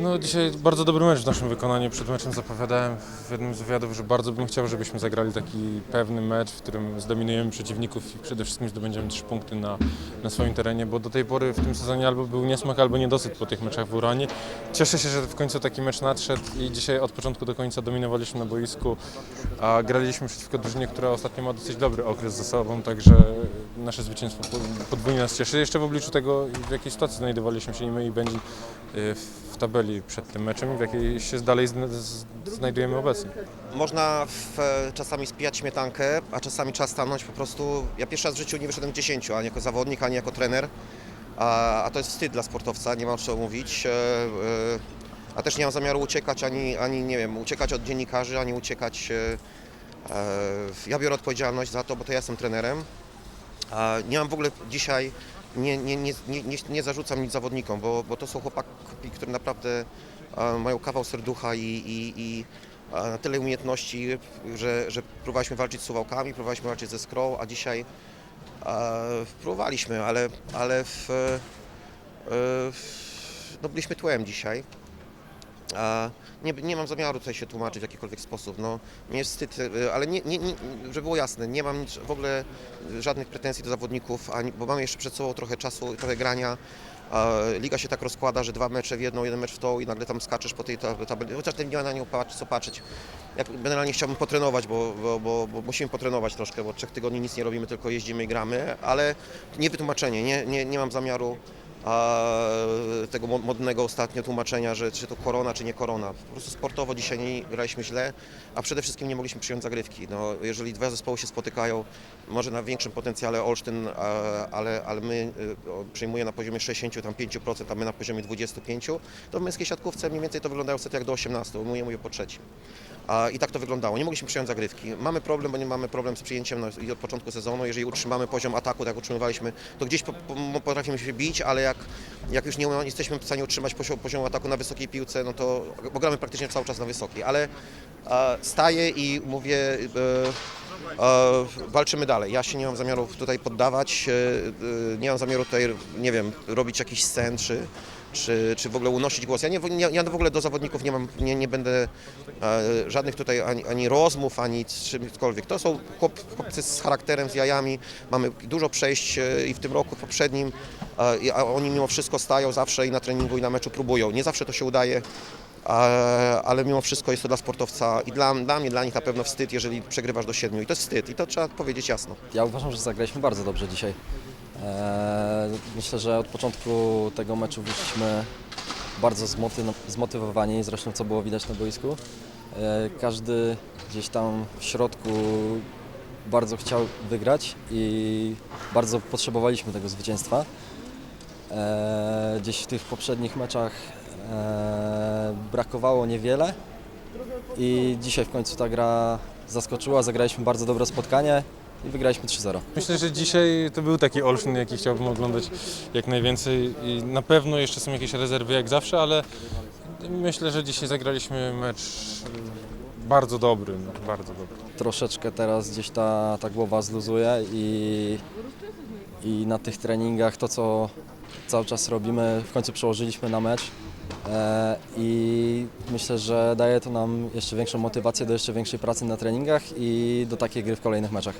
No dzisiaj bardzo dobry mecz w naszym wykonaniu. Przed meczem zapowiadałem w jednym z wywiadów, że bardzo bym chciał, żebyśmy zagrali taki pewny mecz, w którym zdominujemy przeciwników i przede wszystkim zdobędziemy trzy punkty na, na swoim terenie, bo do tej pory w tym sezonie albo był niesmak, albo niedosyt po tych meczach w Uranie. Cieszę się, że w końcu taki mecz nadszedł i dzisiaj od początku do końca dominowaliśmy na boisku, a graliśmy przeciwko drużynie, która ostatnio ma dosyć dobry okres za sobą, także nasze zwycięstwo po- podwójnie nas cieszy. Jeszcze w obliczu tego, w jakiej sytuacji znajdowaliśmy się i my i Będzie y, w tabeli przed tym meczem w jakiej się dalej znajdujemy obecnie. Można w, czasami spijać śmietankę, a czasami trzeba stanąć po prostu. Ja pierwszy raz w życiu nie wyszedłem z 10, ani jako zawodnik, ani jako trener. A, a to jest wstyd dla sportowca, nie mam co mówić. E, e, a też nie mam zamiaru uciekać, ani, ani nie wiem, uciekać od dziennikarzy, ani uciekać. E, ja biorę odpowiedzialność za to, bo to ja jestem trenerem. Nie mam w ogóle dzisiaj, nie, nie, nie, nie, nie, zarzucam nic zawodnikom, bo, bo to są chłopaki, które naprawdę e, mają kawał serducha i, i, i e, na tyle umiejętności, że, że próbowaliśmy walczyć z suwałkami, próbowaliśmy walczyć ze skrą, a dzisiaj e, próbowaliśmy, ale, ale w, e, w, no byliśmy tłem dzisiaj. A nie, nie mam zamiaru tutaj się tłumaczyć w jakikolwiek sposób. No, nie jest wstyd, e, ale nie, nie, nie, żeby było jasne, nie mam nic, w ogóle żadnych pretensji do zawodników, ani, bo mamy jeszcze przed sobą trochę czasu, trochę grania. Liga się tak rozkłada, że dwa mecze w jedną, jeden mecz w tą i nagle tam skaczesz po tej tab- tabeli. Chociaż nie ma na nią patrz, co patrzeć. Ja generalnie chciałbym potrenować, bo, bo, bo, bo musimy potrenować troszkę, bo trzech tygodni nic nie robimy, tylko jeździmy i gramy, ale nie wytłumaczenie, nie, nie, nie mam zamiaru tego mo- modnego ostatnio tłumaczenia, że czy to korona, czy nie korona. Po prostu sportowo dzisiaj nie graliśmy źle, a przede wszystkim nie mogliśmy przyjąć zagrywki. No, jeżeli dwa zespoły się spotykają, może na większym potencjale Olsztyn, a, ale, ale my o, przyjmuje na poziomie 65%, a my na poziomie 25%, to w męskiej siatkówce mniej więcej to wyglądało wtedy jak do 18, mówię, mówię po trzecim. A, I tak to wyglądało. Nie mogliśmy przyjąć zagrywki. Mamy problem, bo nie mamy problem z przyjęciem no, i od początku sezonu. Jeżeli utrzymamy poziom ataku, tak jak utrzymywaliśmy, to gdzieś po, po, potrafimy się bić, ale jak, jak już nie jesteśmy w stanie utrzymać poziom, poziom ataku na wysokiej piłce, no to gramy praktycznie cały czas na wysokiej. Ale e, staję i mówię, e, walczymy dalej. Ja się nie mam zamiaru tutaj poddawać, e, e, nie mam zamiaru tutaj, nie wiem, robić jakichś scen czy, czy, czy w ogóle unosić głos. Ja, nie, ja w ogóle do zawodników nie mam, nie, nie będę e, żadnych tutaj ani, ani rozmów, ani czymkolwiek. To są chłop, chłopcy z charakterem, z jajami. Mamy dużo przejść e, i w tym roku poprzednim, e, i- a oni mimo wszystko stają zawsze i na treningu i na meczu próbują. Nie zawsze to się udaje. Ale mimo wszystko jest to dla sportowca i dla, dla mnie, dla nich na pewno wstyd, jeżeli przegrywasz do siedmiu. I to jest wstyd i to trzeba powiedzieć jasno. Ja uważam, że zagraliśmy bardzo dobrze dzisiaj. Eee, Myślę, że od początku tego meczu wyszliśmy bardzo zmoty- zmotywowani, zresztą co było widać na boisku. Eee, Każdy gdzieś tam w środku bardzo chciał wygrać i bardzo potrzebowaliśmy tego zwycięstwa. Eee, Gdzieś w tych poprzednich meczach brakowało niewiele i dzisiaj w końcu ta gra zaskoczyła, zagraliśmy bardzo dobre spotkanie i wygraliśmy 3-0. Myślę, że dzisiaj to był taki Olsztyn, jaki chciałbym oglądać jak najwięcej i na pewno jeszcze są jakieś rezerwy jak zawsze, ale myślę, że dzisiaj zagraliśmy mecz bardzo dobry, no, bardzo dobry. Troszeczkę teraz gdzieś ta, ta głowa zluzuje i, i na tych treningach to, co cały czas robimy, w końcu przełożyliśmy na mecz. E, I myślę, że daje to nam jeszcze większą motywację do jeszcze większej pracy na treningach i do takiej gry w kolejnych meczach.